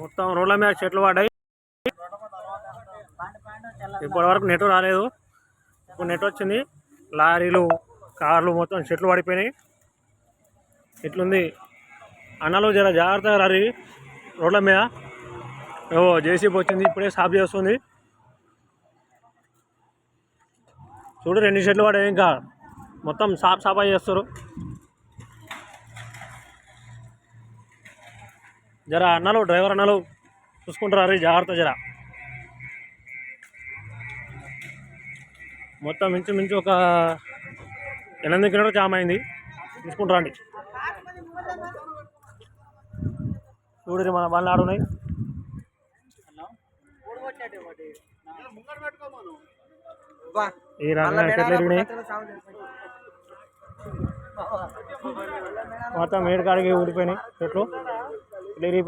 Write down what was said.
మొత్తం రోడ్ల మీద చెట్లు పడ్డాయి. ఇప్పటి వరకు నెట్ రాలేదు. ఇప్పుడు నెట్ వచ్చింది. లారీలు కార్లు మొత్తం చెట్లు పడిపోయినాయి. ఇట్లుంది అన్నలు జర జాగ్రత్తగా రారి. రోడ్ల మీద ఏవో జేసీబీ వచ్చింది. ఇప్పుడే సాఫ్ చేస్తుంది. చూడు రెండు చెట్లు పడాయి ఇంకా. మొత్తం సాఫ్ చేస్తారు జర అన్నలు డ్రైవర్ అన్నలు చూసుకుంటారు జాగ్రత్త జర. మొత్తం మించు మించు ఒక ఎనిమిది కిలోమీటర్ జామ్ అయింది. చూసుకుంటారా అండి. చూడు మన బండ్లు ఆడున్నాయి. ఈ రకంగా చెట్లు ఎరిగినాయి మొత్తం మేడి కాడికి ఊడిపోయినాయి చెట్లు. ഡെയിലി